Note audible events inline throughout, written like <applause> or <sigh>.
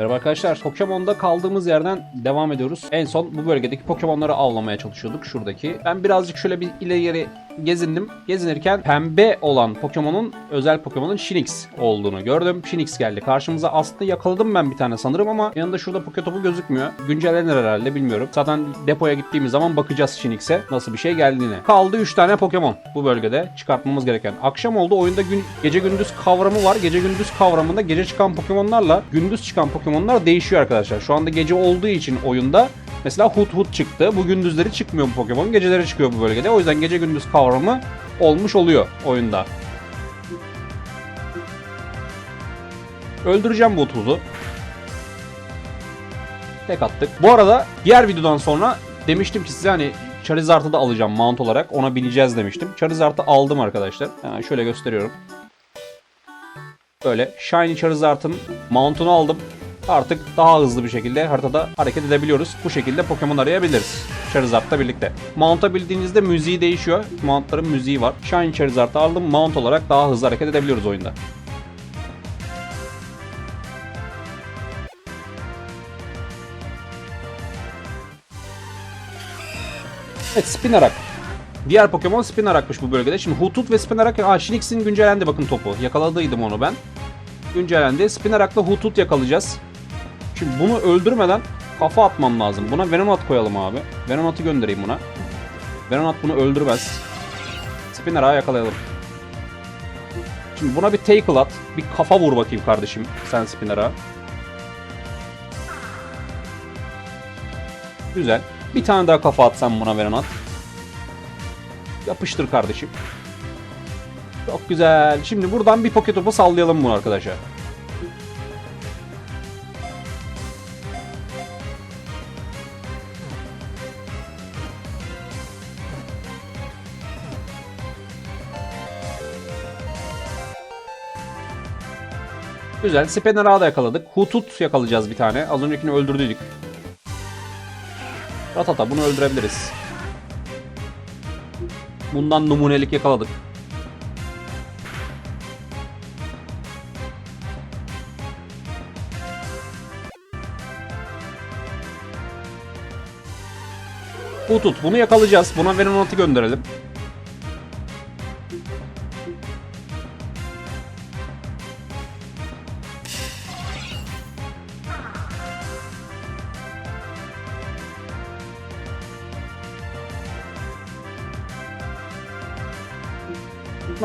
Merhaba arkadaşlar. Pokemon'da kaldığımız yerden devam ediyoruz. En son bu bölgedeki Pokemon'ları avlamaya çalışıyorduk. Şuradaki. Ben birazcık şöyle bir ileri gezindim. Gezinirken pembe olan Pokemon'un özel Pokemon'un Shinx olduğunu gördüm. Shinx geldi. Karşımıza aslında yakaladım ben bir tane sanırım ama yanında şurada Poketopu gözükmüyor. Güncellenir herhalde bilmiyorum. Zaten depoya gittiğimiz zaman bakacağız Shinx'e nasıl bir şey geldiğine. Kaldı 3 tane Pokemon bu bölgede çıkartmamız gereken. Akşam oldu. Oyunda gün gece gündüz kavramı var. Gece gündüz kavramında gece çıkan Pokemon'larla gündüz çıkan Pokemon'lar değişiyor arkadaşlar. Şu anda gece olduğu için oyunda Mesela Hut Hut çıktı. Bu gündüzleri çıkmıyor bu Pokemon. Geceleri çıkıyor bu bölgede. O yüzden gece gündüz kavramı olmuş oluyor oyunda. Öldüreceğim bu Hut'u. Tek attık. Bu arada diğer videodan sonra demiştim ki size hani Charizard'ı da alacağım mount olarak. Ona bineceğiz demiştim. Charizard'ı aldım arkadaşlar. Hemen şöyle gösteriyorum. Böyle Shiny Charizard'ın mount'unu aldım. Artık daha hızlı bir şekilde haritada hareket edebiliyoruz. Bu şekilde Pokemon arayabiliriz. Charizard'la birlikte. Mount'a bildiğinizde müziği değişiyor. Mount'ların müziği var. Shiny Charizard'ı aldım. Mount olarak daha hızlı hareket edebiliyoruz oyunda. Evet Spinarak. Diğer Pokemon Spinarak'mış bu bölgede. Şimdi Hutut ve Spinarak... Aa Shinx'in güncellendi bakın topu. Yakaladıydım onu ben. Güncellendi. Spinarak'la Hutut yakalayacağız. Şimdi bunu öldürmeden kafa atmam lazım. Buna Venonat koyalım abi. Venonat'ı göndereyim buna. Venonat bunu öldürmez. Spinarak'ı yakalayalım. Şimdi buna bir tackle at. Bir kafa vur bakayım kardeşim. Sen Spinarak'a. Güzel. Bir tane daha kafa atsan buna Venonat. Yapıştır kardeşim. Çok güzel. Şimdi buradan bir poket topu sallayalım bunu arkadaşlar. Güzel. Spinner'ı da yakaladık. Hutut yakalayacağız bir tane. Az öncekini öldürdük. Ratata bunu öldürebiliriz. Bundan numunelik yakaladık. Hutut bunu yakalayacağız. Buna Venonat'ı gönderelim.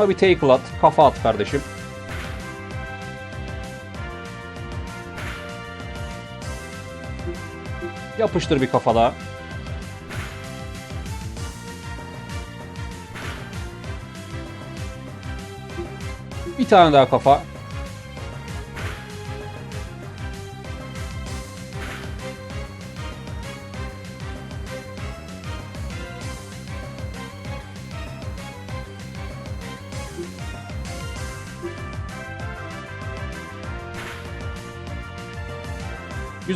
Bir tackle at. Kafa at kardeşim. Yapıştır bir kafa daha. Bir tane daha kafa.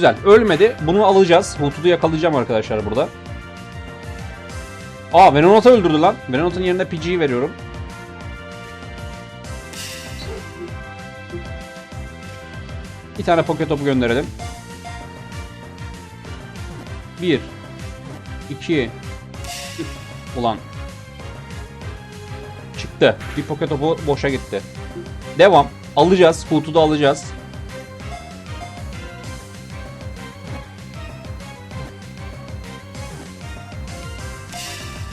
Güzel. Ölmedi. Bunu alacağız. Hutud'u yakalayacağım arkadaşlar burada. Aa Venonat'ı öldürdü lan. Venonat'ın yerine PG'yi veriyorum. Bir tane poket topu gönderelim. Bir. iki. Ulan. Çıktı. Bir poket topu boşa gitti. Devam. Alacağız. Hutud'u alacağız.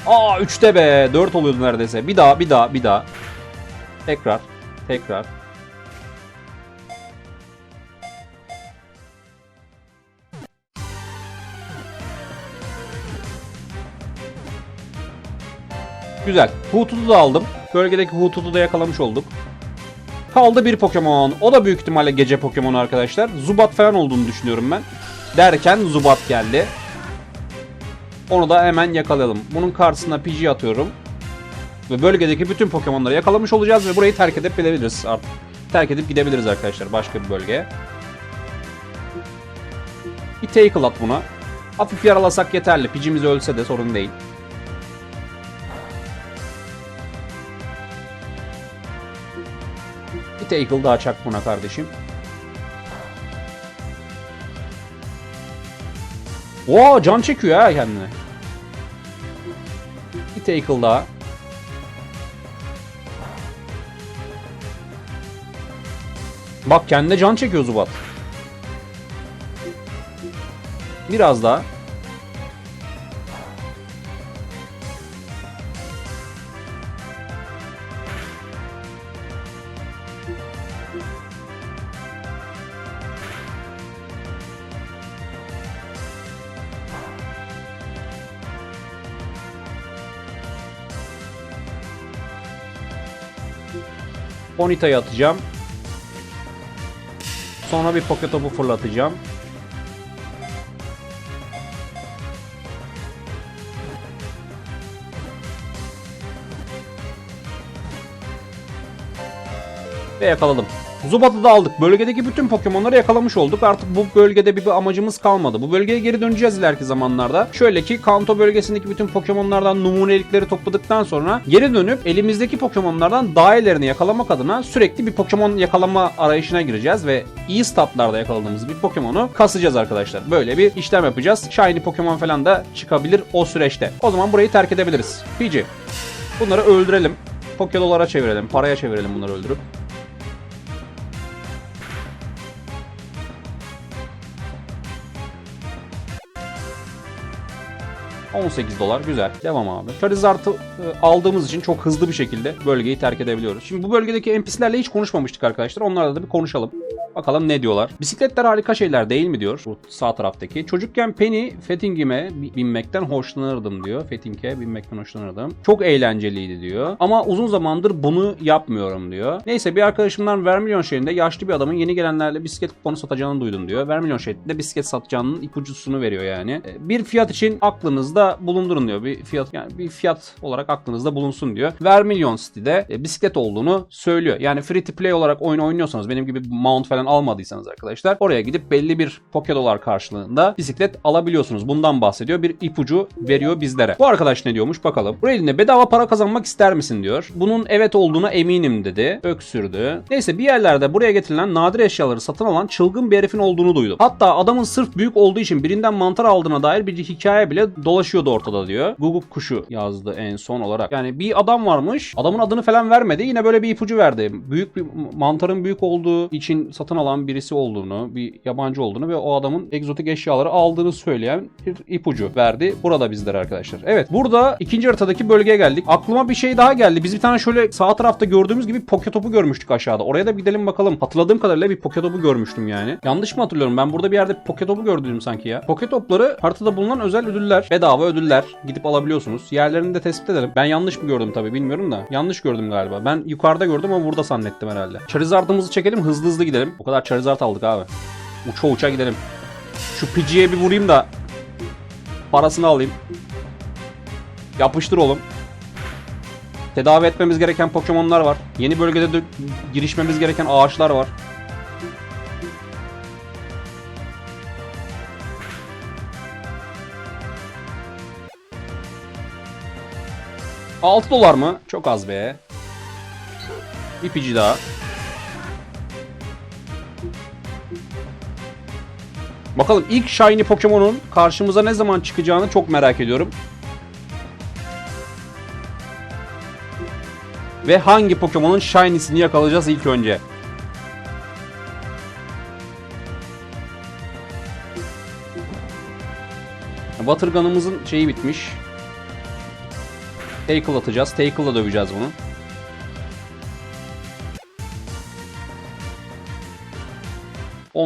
Aa 3'te be. 4 oluyordu neredeyse. Bir daha, bir daha, bir daha. Tekrar. Tekrar. Güzel. Hutut'u da aldım. Bölgedeki Hutut'u da yakalamış olduk. Kaldı bir Pokemon. O da büyük ihtimalle gece Pokemon arkadaşlar. Zubat falan olduğunu düşünüyorum ben. Derken Zubat geldi. Onu da hemen yakalayalım. Bunun karşısına PG atıyorum. Ve bölgedeki bütün Pokemon'ları yakalamış olacağız ve burayı terk edip gidebiliriz artık. Terk edip gidebiliriz arkadaşlar başka bir bölgeye. Bir tackle at buna. Hafif yaralasak yeterli. Pidge'imiz ölse de sorun değil. Bir tackle daha çak buna kardeşim. Oo can çekiyor ha kendine. Bir tackle daha. Bak kendine can çekiyor Zubat. Biraz daha. Bonita'yı atacağım. Sonra bir poket topu fırlatacağım. Ve yakaladım. Zubat'ı da aldık. Bölgedeki bütün Pokemon'ları yakalamış olduk. Artık bu bölgede bir, bir amacımız kalmadı. Bu bölgeye geri döneceğiz ileriki zamanlarda. Şöyle ki Kanto bölgesindeki bütün Pokemon'lardan numunelikleri topladıktan sonra geri dönüp elimizdeki Pokemon'lardan daha iyilerini yakalamak adına sürekli bir Pokemon yakalama arayışına gireceğiz ve iyi statlarda yakaladığımız bir Pokemon'u kasacağız arkadaşlar. Böyle bir işlem yapacağız. Shiny Pokemon falan da çıkabilir o süreçte. O zaman burayı terk edebiliriz. PG. Bunları öldürelim. Pokedolara çevirelim. Paraya çevirelim bunları öldürüp. 18 dolar güzel. Devam abi. Charizard'ı e, aldığımız için çok hızlı bir şekilde bölgeyi terk edebiliyoruz. Şimdi bu bölgedeki NPC'lerle hiç konuşmamıştık arkadaşlar. Onlarla da bir konuşalım. Bakalım ne diyorlar. Bisikletler harika şeyler değil mi diyor bu sağ taraftaki. Çocukken Penny Fetting'ime binmekten hoşlanırdım diyor. Fetting'e binmekten hoşlanırdım. Çok eğlenceliydi diyor. Ama uzun zamandır bunu yapmıyorum diyor. Neyse bir arkadaşımdan Vermilion şehrinde yaşlı bir adamın yeni gelenlerle bisiklet kuponu satacağını duydum diyor. Vermilion şehrinde bisiklet satacağının ipucusunu veriyor yani. E, Bir fiyat için aklınızda bulundurun diyor. Bir fiyat yani bir fiyat olarak aklınızda bulunsun diyor. Vermilion City'de e, bisiklet olduğunu söylüyor. Yani free to play olarak oyun oynuyorsanız benim gibi mount falan almadıysanız arkadaşlar oraya gidip belli bir poke dolar karşılığında bisiklet alabiliyorsunuz. Bundan bahsediyor. Bir ipucu veriyor bizlere. Bu arkadaş ne diyormuş bakalım. Bu elinde bedava para kazanmak ister misin diyor. Bunun evet olduğuna eminim dedi. Öksürdü. Neyse bir yerlerde buraya getirilen nadir eşyaları satın alan çılgın bir herifin olduğunu duydum. Hatta adamın sırf büyük olduğu için birinden mantar aldığına dair bir hikaye bile dolaşıyordu ortada diyor. Google kuşu yazdı en son olarak. Yani bir adam varmış. Adamın adını falan vermedi. Yine böyle bir ipucu verdi. Büyük bir mantarın büyük olduğu için satın alan birisi olduğunu, bir yabancı olduğunu ve o adamın egzotik eşyaları aldığını söyleyen bir ipucu verdi. Burada bizlere arkadaşlar. Evet burada ikinci haritadaki bölgeye geldik. Aklıma bir şey daha geldi. Biz bir tane şöyle sağ tarafta gördüğümüz gibi poke topu görmüştük aşağıda. Oraya da gidelim bakalım. Hatırladığım kadarıyla bir poke topu görmüştüm yani. Yanlış mı hatırlıyorum? Ben burada bir yerde poke topu gördüm sanki ya. Poke topları haritada bulunan özel ödüller. Bedava ödüller. Gidip alabiliyorsunuz. Yerlerini de tespit edelim. Ben yanlış mı gördüm tabii bilmiyorum da. Yanlış gördüm galiba. Ben yukarıda gördüm ama burada zannettim herhalde. Charizard'ımızı çekelim hızlı hızlı gidelim. O kadar Charizard aldık abi. Uça uça gidelim. Şu Pidgey'e bir vurayım da parasını alayım. Yapıştır oğlum. Tedavi etmemiz gereken Pokemon'lar var. Yeni bölgede de girişmemiz gereken ağaçlar var. ...6 dolar mı? Çok az be. Bir pici daha. Bakalım ilk Shiny Pokemon'un karşımıza ne zaman çıkacağını çok merak ediyorum. Ve hangi Pokemon'un Shiny'sini yakalayacağız ilk önce. Watergun'ımızın şeyi bitmiş. Tackle atacağız. Tackle'la döveceğiz bunu.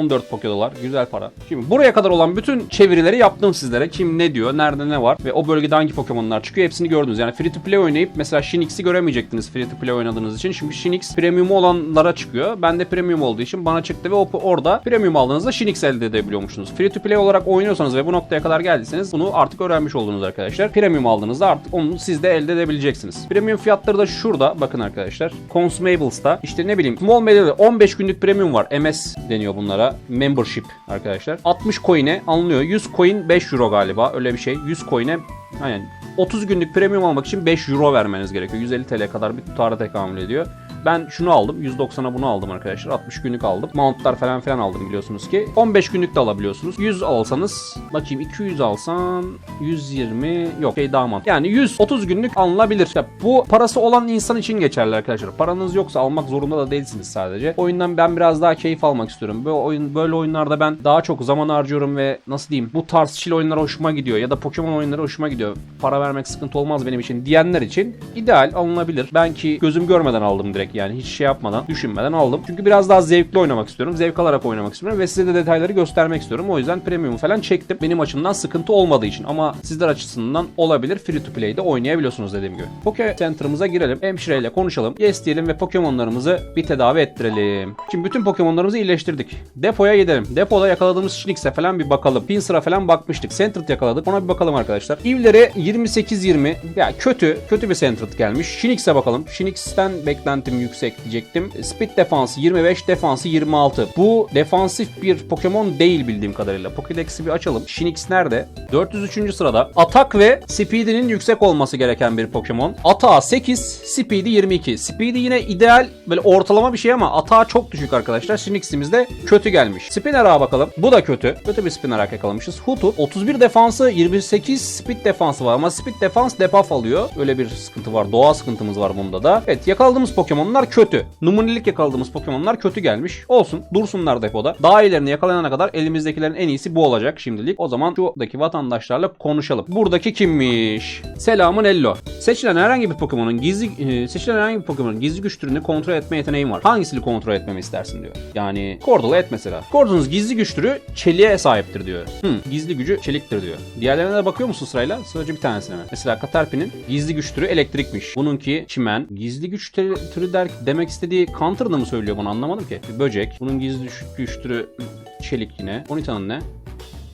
...14 poke dolar. Güzel para. Şimdi buraya kadar olan bütün çevirileri yaptım sizlere. Kim ne diyor, nerede ne var ve o bölgede hangi Pokemon'lar çıkıyor hepsini gördünüz. Yani free to play oynayıp mesela Shinx'i göremeyecektiniz free to play oynadığınız için. Şimdi Shinx premium olanlara çıkıyor. Ben de premium olduğu için bana çıktı ve orada premium aldığınızda Shinx elde edebiliyormuşsunuz. Free to play olarak oynuyorsanız ve bu noktaya kadar geldiyseniz bunu artık öğrenmiş oldunuz arkadaşlar. Premium aldığınızda artık onu siz de elde edebileceksiniz. Premium fiyatları da şurada. Bakın arkadaşlar. Consumables'ta işte ne bileyim Small Medya'da 15 günlük premium var. MS deniyor bunlara. Membership arkadaşlar. 60 coin'e alınıyor. 100 coin 5 euro galiba. Öyle bir şey. 100 coin'e aynen 30 günlük premium almak için 5 euro vermeniz gerekiyor. 150 TL kadar bir tutara tekamül ediyor. Ben şunu aldım. 190'a bunu aldım arkadaşlar. 60 günlük aldım. Mountlar falan filan aldım biliyorsunuz ki. 15 günlük de alabiliyorsunuz. 100 alsanız bakayım 200 alsan 120 yok şey daha mantıklı. Yani 130 günlük alınabilir. Ya bu parası olan insan için geçerli arkadaşlar. Paranız yoksa almak zorunda da değilsiniz sadece. Oyundan ben biraz daha keyif almak istiyorum. Böyle oyun böyle oyunlarda ben daha çok zaman harcıyorum ve nasıl diyeyim bu tarz chill oyunlar hoşuma gidiyor ya da Pokemon oyunları hoşuma gidiyor. Para vermek sıkıntı olmaz benim için diyenler için ideal alınabilir. Ben ki gözüm görmeden aldım direkt yani hiç şey yapmadan, düşünmeden aldım. Çünkü biraz daha zevkli oynamak istiyorum. Zevk alarak oynamak istiyorum ve size de detayları göstermek istiyorum. O yüzden premium falan çektim. Benim açımdan sıkıntı olmadığı için ama sizler açısından olabilir. Free to play'de oynayabiliyorsunuz dediğim gibi. Poke Center'ımıza girelim. Hemşireyle konuşalım. Yes diyelim ve Pokemon'larımızı bir tedavi ettirelim. Şimdi bütün Pokemon'larımızı iyileştirdik. Depoya gidelim. Depoda yakaladığımız Shinx'e falan bir bakalım. Pincer'a falan bakmıştık. Centered yakaladık. Ona bir bakalım arkadaşlar. İvleri 28-20. Ya kötü. Kötü bir Centered gelmiş. Shinx'e bakalım. Shinx'ten beklentim yüksek diyecektim. Speed defansı 25, defansı 26. Bu defansif bir Pokemon değil bildiğim kadarıyla. Pokédex'i bir açalım. Shinx nerede? 403. sırada. Atak ve Speed'inin yüksek olması gereken bir Pokemon. Atağı 8, Speed'i 22. Speed'i yine ideal böyle ortalama bir şey ama atağı çok düşük arkadaşlar. Shinx'imiz de kötü gelmiş. Spinner'a bakalım. Bu da kötü. Kötü bir Spinner'a yakalamışız. Hutu 31 defansı 28 speed defansı var ama speed defans debuff alıyor. Öyle bir sıkıntı var. Doğa sıkıntımız var bunda da. Evet yakaladığımız Pokemon'lar kötü. Numunilik yakaladığımız Pokemon'lar kötü gelmiş. Olsun dursunlar depoda. Daha iyilerini yakalayana kadar elimizdekilerin en iyisi bu olacak şimdilik. O zaman şuradaki vatandaşlarla konuşalım. Buradaki kimmiş? Selamun Ello. Seçilen herhangi bir Pokemon'un gizli e, seçilen herhangi bir Pokemon'un gizli güç türünü kontrol etme yeteneğin var. Hangisini kontrol etmemi istersin diyor. Yani Cordal'ı et mesela. Cordal'ın gizli güç türü çeliğe sahiptir diyor. Hı, gizli gücü çeliktir diyor. Diğerlerine de bakıyor musun sırayla? Sadece bir tanesine mi? Mesela Caterpie'nin gizli güç türü elektrikmiş. Bununki çimen. Gizli güç türü der, demek istediği counter'ını mı söylüyor bunu anlamadım ki. Böcek. Bunun gizli güç, güç türü çelik yine. Bonita'nın ne?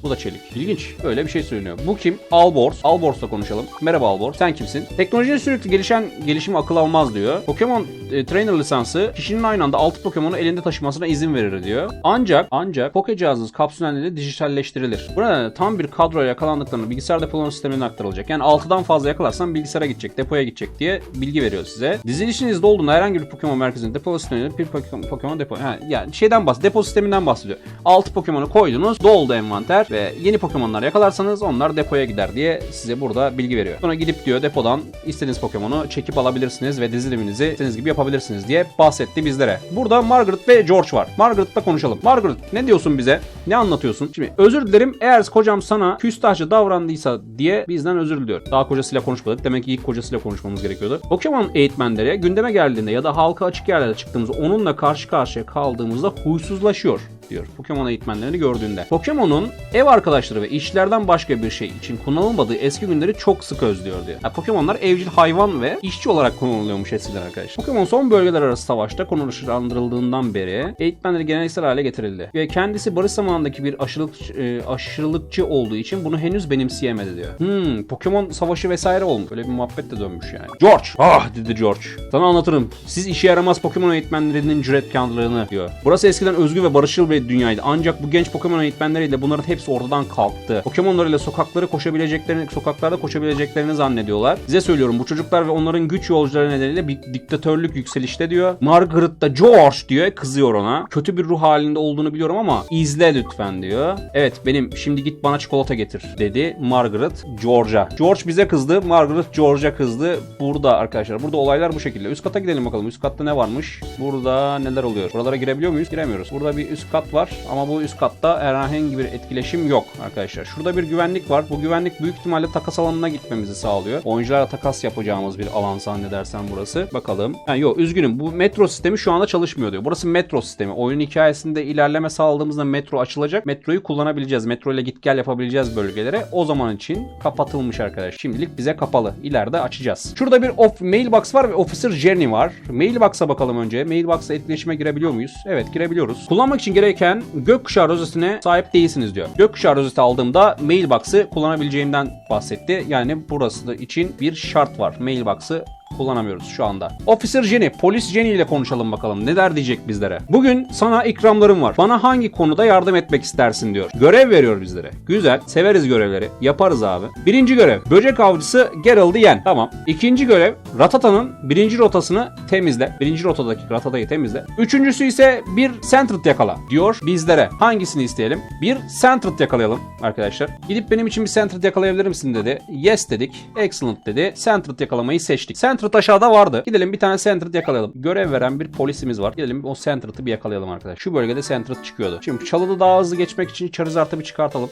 Bu da çelik. İlginç. Öyle bir şey söyleniyor. Bu kim? Albors. Albors'la konuşalım. Merhaba Albors. Sen kimsin? Teknolojinin sürekli gelişen gelişimi akıl almaz diyor. Pokemon e, Trainer lisansı kişinin aynı anda 6 Pokemon'u elinde taşımasına izin verir diyor. Ancak ancak Poke cihazınız kapsüllerle dijitalleştirilir. Bu nedenle tam bir kadroya yakalandıklarını bilgisayar depolama sistemine aktarılacak. Yani 6'dan fazla yakalarsan bilgisayara gidecek, depoya gidecek diye bilgi veriyor size. Dizilişinizde olduğunda herhangi bir Pokemon merkezinin depo sisteminde bir Pokemon, depo yani şeyden bahsediyor. Depo sisteminden bahsediyor. 6 Pokemon'u koydunuz, doldu envanter ve yeni Pokemon'lar yakalarsanız onlar depoya gider diye size burada bilgi veriyor. Sonra gidip diyor depodan istediğiniz Pokemon'u çekip alabilirsiniz ve diziliminizi istediğiniz gibi yapabilirsiniz diye bahsetti bizlere. Burada Margaret ve George var. Margaret'la konuşalım. Margaret ne diyorsun bize? Ne anlatıyorsun? Şimdi özür dilerim eğer kocam sana küstahça davrandıysa diye bizden özür diliyor. Daha kocasıyla konuşmadık. Demek ki ilk kocasıyla konuşmamız gerekiyordu. Pokemon eğitmenleri gündeme geldiğinde ya da halka açık yerlerde çıktığımızda onunla karşı karşıya kaldığımızda huysuzlaşıyor diyor. Pokemon eğitmenlerini gördüğünde. Pokemon'un ev arkadaşları ve işlerden başka bir şey için kullanılmadığı eski günleri çok sık özlüyor diyor. Yani Pokemon'lar evcil hayvan ve işçi olarak kullanılıyormuş eskiden arkadaşlar. Pokemon son bölgeler arası savaşta konuşlandırıldığından beri eğitmenleri geleneksel hale getirildi. Ve kendisi barış zamanındaki bir aşırılık, e, aşırılıkçı olduğu için bunu henüz benimseyemedi diyor. Hmm, Pokemon savaşı vesaire olmuş. Böyle bir muhabbet de dönmüş yani. George! Ah dedi George. Sana anlatırım. Siz işe yaramaz Pokemon eğitmenlerinin cüretkarlığını diyor. Burası eskiden özgür ve barışçıl bir dünyaydı. Ancak bu genç Pokemon eğitmenleriyle bunların hepsi ortadan kalktı. Pokemonlarıyla sokakları koşabileceklerini, sokaklarda koşabileceklerini zannediyorlar. Size söylüyorum bu çocuklar ve onların güç yolcuları nedeniyle bir diktatörlük yükselişte diyor. Margaret da George diyor kızıyor ona. Kötü bir ruh halinde olduğunu biliyorum ama izle lütfen diyor. Evet benim şimdi git bana çikolata getir dedi Margaret George'a. George bize kızdı. Margaret George'a kızdı. Burada arkadaşlar. Burada olaylar bu şekilde. Üst kata gidelim bakalım. Üst katta ne varmış? Burada neler oluyor? Buralara girebiliyor muyuz? Giremiyoruz. Burada bir üst kat var ama bu üst katta herhangi bir etkileşim yok arkadaşlar. Şurada bir güvenlik var. Bu güvenlik büyük ihtimalle takas alanına gitmemizi sağlıyor. Oyuncularla takas yapacağımız bir alan zannedersen burası. Bakalım. Ha, yok üzgünüm. Bu metro sistemi şu anda çalışmıyor diyor. Burası metro sistemi. Oyun hikayesinde ilerleme sağladığımızda metro açılacak. Metroyu kullanabileceğiz. Metro ile git gel yapabileceğiz bölgelere. O zaman için kapatılmış arkadaş. Şimdilik bize kapalı. İleride açacağız. Şurada bir of mailbox var ve Officer Journey var. Mailbox'a bakalım önce. Mailbox'la etkileşime girebiliyor muyuz? Evet girebiliyoruz. Kullanmak için gereken gökkuşağı rozetine sahip değilsiniz diyor. Gökkuşağı rozeti aldığımda mailbox'ı kullanabileceğimden bahsetti. Yani burası için bir şart var. Mailbox'ı kullanamıyoruz şu anda. Officer Jenny, polis Jenny ile konuşalım bakalım. Ne der diyecek bizlere. Bugün sana ikramlarım var. Bana hangi konuda yardım etmek istersin diyor. Görev veriyor bizlere. Güzel. Severiz görevleri. Yaparız abi. Birinci görev. Böcek avcısı Geralt'ı yen. Tamam. İkinci görev. Ratata'nın birinci rotasını temizle. Birinci rotadaki Ratata'yı temizle. Üçüncüsü ise bir Sentret yakala diyor bizlere. Hangisini isteyelim? Bir Sentret yakalayalım arkadaşlar. Gidip benim için bir Sentret yakalayabilir misin dedi. Yes dedik. Excellent dedi. Sentret yakalamayı seçtik. Sentret aşağıda vardı. Gidelim bir tane Sentret yakalayalım. Görev veren bir polisimiz var. Gidelim o Sentret'ı bir yakalayalım arkadaşlar. Şu bölgede Sentret çıkıyordu. Şimdi çalıda daha hızlı geçmek için Charizard'ı bir çıkartalım.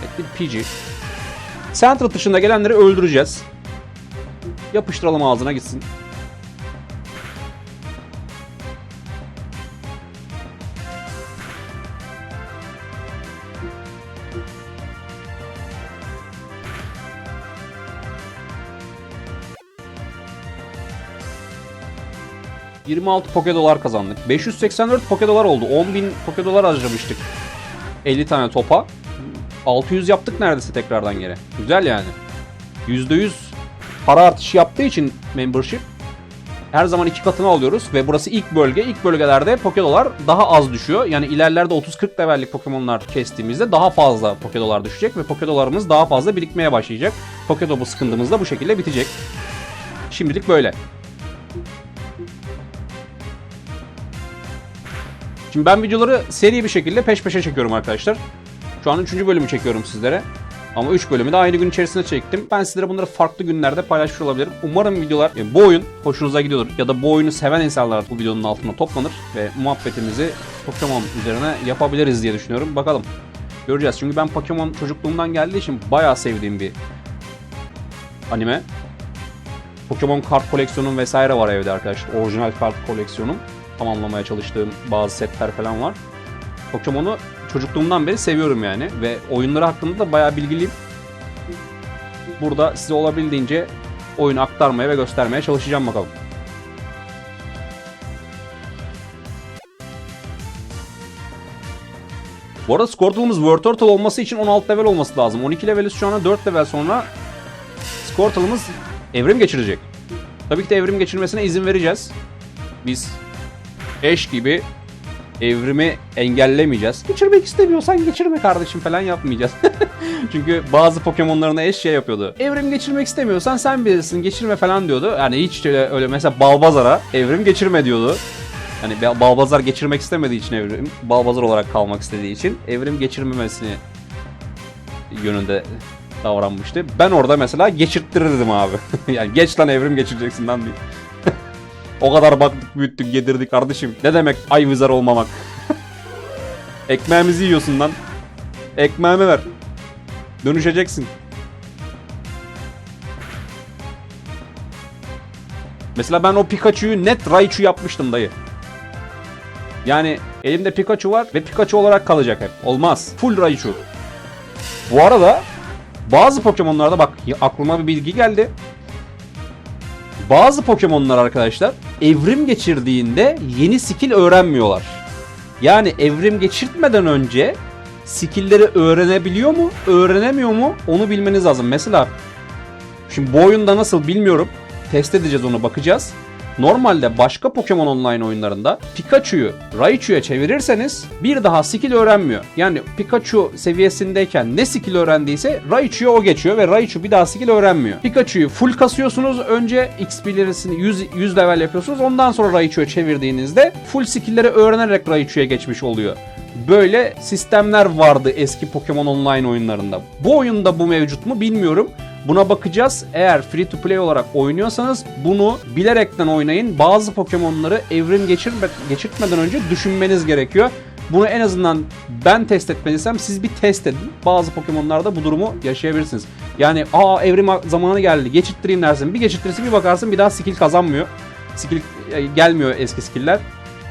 Evet bir PG. Sentret dışında gelenleri öldüreceğiz. Yapıştıralım ağzına gitsin. ...26 poke dolar kazandık. 584 poke dolar oldu. 10.000 poke dolar harcamıştık. 50 tane topa. 600 yaptık neredeyse tekrardan geri. Güzel yani. %100 para artışı yaptığı için membership her zaman iki katını alıyoruz ve burası ilk bölge. İlk bölgelerde Pokedolar daha az düşüyor. Yani ilerlerde 30-40 levellik Pokemon'lar kestiğimizde daha fazla Pokedolar düşecek ve Pokedolarımız daha fazla birikmeye başlayacak. Pokedobu sıkıntımız da bu şekilde bitecek. Şimdilik böyle. Şimdi ben videoları seri bir şekilde peş peşe çekiyorum arkadaşlar. Şu an 3. bölümü çekiyorum sizlere. Ama 3 bölümü de aynı gün içerisinde çektim. Ben sizlere bunları farklı günlerde paylaşmış olabilirim. Umarım videolar, yani bu oyun hoşunuza gidiyordur. Ya da bu oyunu seven insanlar bu videonun altına toplanır. Ve muhabbetimizi Pokemon üzerine yapabiliriz diye düşünüyorum. Bakalım. Göreceğiz. Çünkü ben Pokemon çocukluğumdan geldiği için bayağı sevdiğim bir anime. Pokemon kart koleksiyonum vesaire var evde arkadaşlar. Orijinal kart koleksiyonum. Tamamlamaya çalıştığım bazı setler falan var. Pokemon'u çocukluğumdan beri seviyorum yani ve oyunları hakkında da bayağı bilgiliyim. Burada size olabildiğince oyunu aktarmaya ve göstermeye çalışacağım bakalım. Bu arada Squirtle'ımız Turtle olması için 16 level olması lazım. 12 leveliz şu anda 4 level sonra Squirtle'ımız evrim geçirecek. Tabii ki de evrim geçirmesine izin vereceğiz. Biz eş gibi evrimi engellemeyeceğiz. Geçirmek istemiyorsan geçirme kardeşim falan yapmayacağız. <laughs> Çünkü bazı Pokemon'larına eş şey yapıyordu. Evrim geçirmek istemiyorsan sen bilirsin geçirme falan diyordu. Yani hiç öyle, öyle mesela Balbazar'a evrim geçirme diyordu. Hani Balbazar geçirmek istemediği için evrim, Balbazar olarak kalmak istediği için evrim geçirmemesini yönünde davranmıştı. Ben orada mesela geçirttirirdim abi. <laughs> yani geç lan evrim geçireceksin lan diye. <laughs> O kadar baktık büyüttük yedirdik kardeşim. Ne demek ay vizar olmamak? <laughs> Ekmeğimizi yiyorsun lan. Ekmeğimi ver. Dönüşeceksin. Mesela ben o Pikachu'yu net Raichu yapmıştım dayı. Yani elimde Pikachu var ve Pikachu olarak kalacak hep. Olmaz. Full Raichu. Bu arada bazı Pokemon'larda bak aklıma bir bilgi geldi. Bazı Pokemon'lar arkadaşlar evrim geçirdiğinde yeni skill öğrenmiyorlar. Yani evrim geçirtmeden önce skill'leri öğrenebiliyor mu, öğrenemiyor mu onu bilmeniz lazım. Mesela şimdi bu oyunda nasıl bilmiyorum. Test edeceğiz onu bakacağız. Normalde başka Pokemon Online oyunlarında Pikachu'yu Raichu'ya çevirirseniz bir daha skill öğrenmiyor. Yani Pikachu seviyesindeyken ne skill öğrendiyse Raichu'ya o geçiyor ve Raichu bir daha skill öğrenmiyor. Pikachu'yu full kasıyorsunuz. Önce XP'lerini 100, 100 level yapıyorsunuz. Ondan sonra Raichu'ya çevirdiğinizde full skill'leri öğrenerek Raichu'ya geçmiş oluyor. Böyle sistemler vardı eski Pokemon Online oyunlarında. Bu oyunda bu mevcut mu bilmiyorum. Buna bakacağız. Eğer free to play olarak oynuyorsanız bunu bilerekten oynayın. Bazı Pokemon'ları evrim geçirme, geçirtmeden önce düşünmeniz gerekiyor. Bunu en azından ben test etmediysem siz bir test edin. Bazı Pokemon'larda bu durumu yaşayabilirsiniz. Yani aa evrim zamanı geldi geçirttireyim dersin. Bir geçirttirirsin bir bakarsın bir daha skill kazanmıyor. Skill e, gelmiyor eski skill'ler.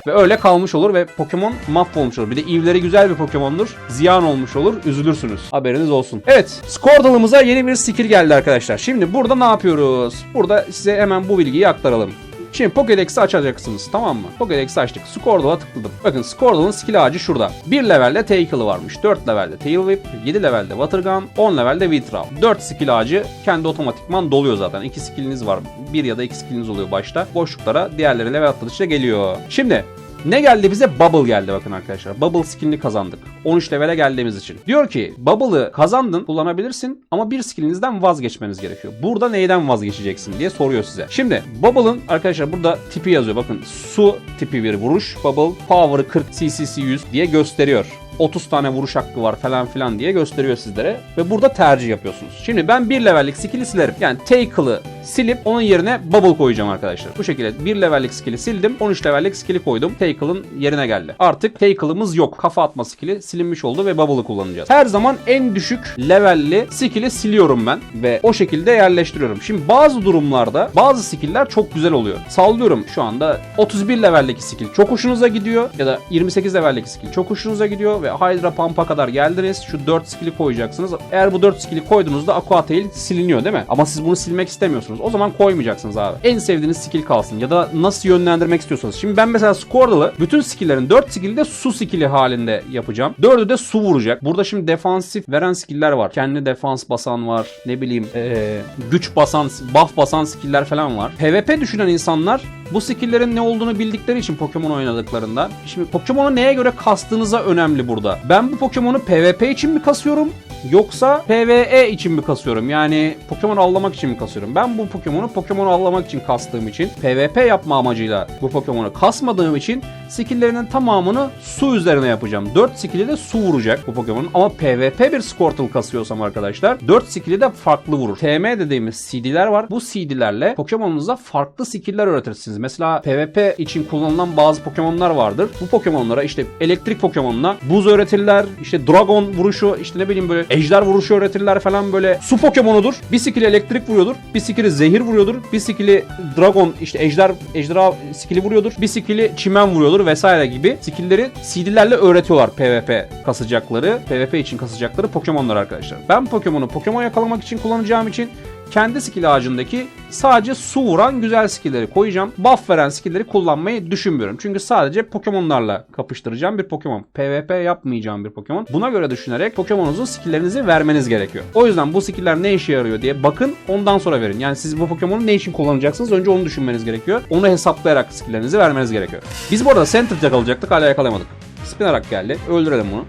Ve öyle kalmış olur ve Pokemon mahvolmuş olur. Bir de ivleri güzel bir Pokemon'dur. Ziyan olmuş olur. Üzülürsünüz. Haberiniz olsun. Evet. Squirtle'ımıza yeni bir skill geldi arkadaşlar. Şimdi burada ne yapıyoruz? Burada size hemen bu bilgiyi aktaralım. Şimdi Pokédex'i açacaksınız tamam mı? Pokédex'i açtık. Squirtle'a tıkladım. Bakın Squirtle'ın skill ağacı şurada. 1 levelde Tackle'ı varmış. 4 levelde Tail Whip, 7 levelde Watergun, 10 levelde Witraw. 4 skill ağacı kendi otomatikman doluyor zaten. 2 skilliniz var. 1 ya da 2 skilliniz oluyor başta. Boşluklara diğerleri level atladıkça geliyor. Şimdi ne geldi bize? Bubble geldi bakın arkadaşlar. Bubble skinini kazandık. 13 levele geldiğimiz için. Diyor ki Bubble'ı kazandın kullanabilirsin ama bir skillinizden vazgeçmeniz gerekiyor. Burada neyden vazgeçeceksin diye soruyor size. Şimdi Bubble'ın arkadaşlar burada tipi yazıyor. Bakın su tipi bir vuruş. Bubble power'ı 40 CCC 100 diye gösteriyor. 30 tane vuruş hakkı var falan filan diye gösteriyor sizlere. Ve burada tercih yapıyorsunuz. Şimdi ben 1 levellik skill'i silerim. Yani Tackle'ı silip onun yerine Bubble koyacağım arkadaşlar. Bu şekilde 1 levellik skill'i sildim. 13 levellik skill'i koydum. Tackle'ın yerine geldi. Artık Tackle'ımız yok. Kafa atma skill'i silinmiş oldu ve Bubble'ı kullanacağız. Her zaman en düşük levelli skill'i siliyorum ben. Ve o şekilde yerleştiriyorum. Şimdi bazı durumlarda bazı skill'ler çok güzel oluyor. Sallıyorum şu anda 31 leveldeki skill çok hoşunuza gidiyor. Ya da 28 leveldeki skill çok hoşunuza gidiyor ve Hydra Pump'a kadar geldiniz. Şu 4 skill'i koyacaksınız. Eğer bu 4 skill'i koyduğunuzda Aqua Tail siliniyor değil mi? Ama siz bunu silmek istemiyorsunuz. O zaman koymayacaksınız abi. En sevdiğiniz skill kalsın ya da nasıl yönlendirmek istiyorsanız. Şimdi ben mesela Squirtle'ı bütün skill'lerin 4 skill'i de su skill'i halinde yapacağım. 4'ü de su vuracak. Burada şimdi defansif veren skill'ler var. Kendi defans basan var. Ne bileyim ee, güç basan, buff basan skill'ler falan var. PvP düşünen insanlar bu skill'lerin ne olduğunu bildikleri için Pokemon oynadıklarında. Şimdi Pokemon'u neye göre kastığınıza önemli burada. Ben bu Pokemon'u PvP için mi kasıyorum? Yoksa PvE için mi kasıyorum? Yani Pokemon avlamak için mi kasıyorum? Ben bu Pokemon'u Pokemon avlamak için kastığım için PvP yapma amacıyla bu Pokemon'u kasmadığım için skill'lerinin tamamını su üzerine yapacağım. 4 skill'i de su vuracak bu Pokemon'un ama PvP bir Squirtle kasıyorsam arkadaşlar 4 skill'i de farklı vurur. TM dediğimiz CD'ler var. Bu CD'lerle Pokemon'unuza farklı skill'ler öğretirsiniz. Mesela PvP için kullanılan bazı Pokemon'lar vardır. Bu Pokemon'lara işte elektrik Pokemon'una buz öğretirler. işte Dragon vuruşu işte ne bileyim böyle ejder vuruşu öğretirler falan böyle. Su Pokemon'udur. Bir skill'i elektrik vuruyordur. Bir skill'i zehir vuruyordur. Bir skill'i Dragon işte ejder ejderha skill'i vuruyordur. Bir skill'i çimen vuruyordur vesaire gibi skill'leri CD'lerle öğretiyorlar PvP kasacakları, PvP için kasacakları Pokemon'lar arkadaşlar. Ben Pokemon'u Pokemon yakalamak için kullanacağım için kendi skill ağacındaki sadece su vuran güzel skill'leri koyacağım. Buff veren skill'leri kullanmayı düşünmüyorum. Çünkü sadece Pokemon'larla kapıştıracağım bir Pokemon. PvP yapmayacağım bir Pokemon. Buna göre düşünerek Pokemon'unuzun skill'lerinizi vermeniz gerekiyor. O yüzden bu skill'ler ne işe yarıyor diye bakın ondan sonra verin. Yani siz bu Pokemon'u ne için kullanacaksınız önce onu düşünmeniz gerekiyor. Onu hesaplayarak skill'lerinizi vermeniz gerekiyor. Biz bu arada Centered yakalayacaktık hala yakalayamadık. Spinarak geldi. Öldürelim bunu.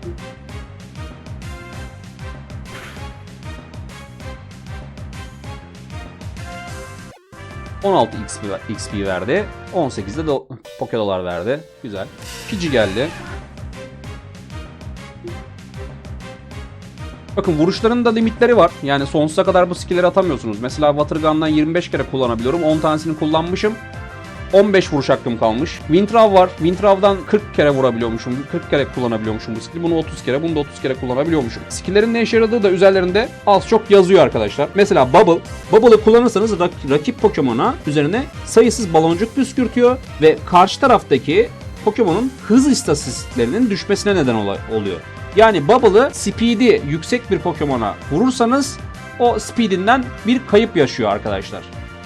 16 XP, XP verdi. 18'de de Poké dolar verdi. Güzel. Pidgey geldi. Bakın vuruşların da limitleri var. Yani sonsuza kadar bu skill'leri atamıyorsunuz. Mesela Watergun'dan 25 kere kullanabiliyorum. 10 tanesini kullanmışım. 15 vuruş hakkım kalmış. Wintrav var. Wintrav'dan 40 kere vurabiliyormuşum. 40 kere kullanabiliyormuşum bu skill'i. Bunu 30 kere, bunu da 30 kere kullanabiliyormuşum. Skill'lerin ne işe yaradığı da üzerlerinde az çok yazıyor arkadaşlar. Mesela Bubble. Bubble'ı kullanırsanız rak- rakip Pokemon'a üzerine sayısız baloncuk püskürtüyor ve karşı taraftaki Pokemon'un hız istatistiklerinin düşmesine neden oluyor. Yani Bubble'ı speed'i yüksek bir Pokemon'a vurursanız o speed'inden bir kayıp yaşıyor arkadaşlar.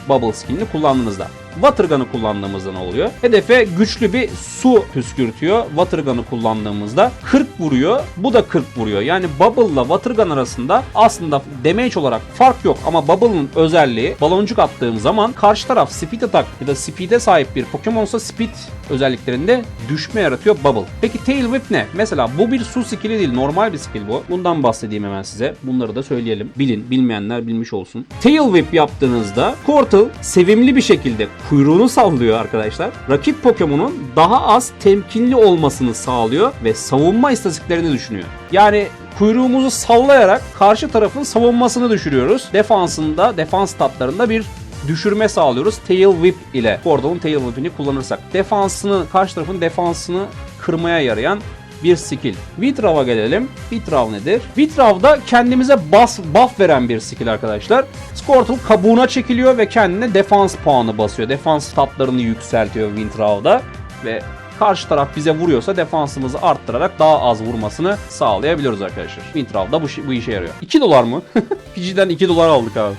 Bubble skillini kullandığınızda. Watergun'ı kullandığımızda ne oluyor? Hedefe güçlü bir su püskürtüyor. Watergun'ı kullandığımızda 40 vuruyor. Bu da 40 vuruyor. Yani Bubble'la Watergun arasında aslında damage olarak fark yok. Ama Bubble'ın özelliği baloncuk attığım zaman karşı taraf speed attack ya da speed'e sahip bir Pokemon'sa speed özelliklerinde düşme yaratıyor Bubble. Peki Tail Whip ne? Mesela bu bir su skill'i değil. Normal bir skill bu. Bundan bahsedeyim hemen size. Bunları da söyleyelim. Bilin. Bilmeyenler bilmiş olsun. Tail Whip yaptığınızda Squirtle sevimli bir şekilde kuyruğunu sallıyor arkadaşlar. Rakip Pokemon'un daha az temkinli olmasını sağlıyor ve savunma istatistiklerini düşünüyor. Yani kuyruğumuzu sallayarak karşı tarafın savunmasını düşürüyoruz. Defansında, defans statlarında bir düşürme sağlıyoruz Tail Whip ile. Gordon'un Tail Whip'ini kullanırsak. Defansını, karşı tarafın defansını kırmaya yarayan bir skill. Witraw'a gelelim. Witraw nedir? Witraw da kendimize bas, buff veren bir skill arkadaşlar. Squirtle kabuğuna çekiliyor ve kendine defans puanı basıyor. Defans statlarını yükseltiyor Witraw'da ve karşı taraf bize vuruyorsa defansımızı arttırarak daha az vurmasını sağlayabiliyoruz arkadaşlar. Wintraw da bu, bu işe yarıyor. 2 dolar mı? <laughs> Pidgey'den 2 dolar aldık abi.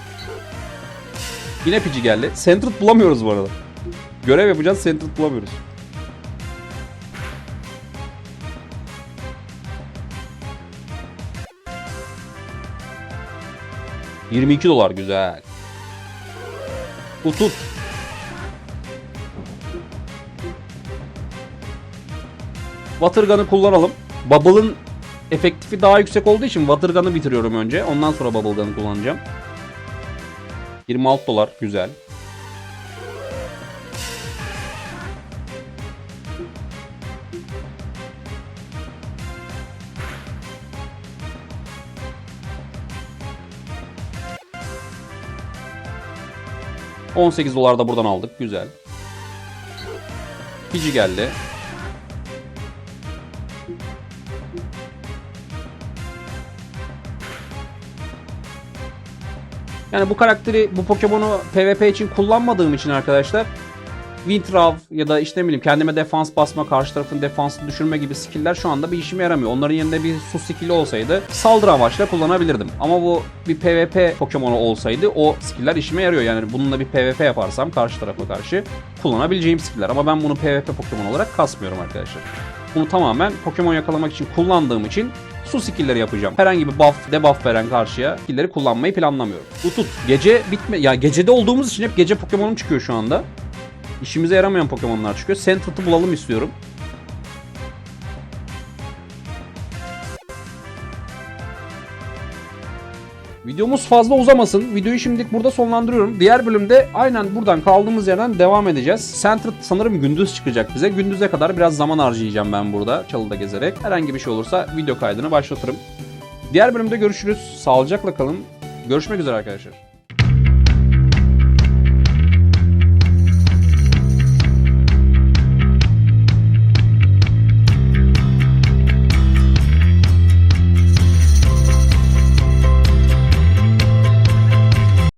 Yine Pidgey geldi. Centered bulamıyoruz bu arada. Görev yapacağız, center bulamıyoruz. ...22 dolar güzel. Tut tut. Watergun'ı kullanalım. Bubble'ın efektifi daha yüksek olduğu için Watergun'ı bitiriyorum önce. Ondan sonra Bubblegun'ı kullanacağım. 26 dolar güzel. ...18 dolar da buradan aldık. Güzel. Fiji geldi. Yani bu karakteri, bu Pokemon'u PvP için kullanmadığım için arkadaşlar Wintrav ya da işte ne bileyim kendime defans basma, karşı tarafın defansını düşürme gibi skill'ler şu anda bir işime yaramıyor. Onların yerine bir su skill'i olsaydı saldırı amaçlı kullanabilirdim. Ama bu bir PvP Pokemon'u olsaydı o skill'ler işime yarıyor. Yani bununla bir PvP yaparsam karşı tarafa karşı kullanabileceğim skill'ler. Ama ben bunu PvP Pokemon olarak kasmıyorum arkadaşlar. Bunu tamamen Pokemon yakalamak için kullandığım için su skill'leri yapacağım. Herhangi bir buff, debuff veren karşıya skill'leri kullanmayı planlamıyorum. Bu tut. Gece bitme... Ya gecede olduğumuz için hep gece Pokemon'um çıkıyor şu anda. İşimize yaramayan Pokemon'lar çıkıyor. Sentret'ı bulalım istiyorum. Videomuz fazla uzamasın. Videoyu şimdilik burada sonlandırıyorum. Diğer bölümde aynen buradan kaldığımız yerden devam edeceğiz. Sentret sanırım gündüz çıkacak bize. Gündüze kadar biraz zaman harcayacağım ben burada çalıda gezerek. Herhangi bir şey olursa video kaydını başlatırım. Diğer bölümde görüşürüz. Sağlıcakla kalın. Görüşmek üzere arkadaşlar.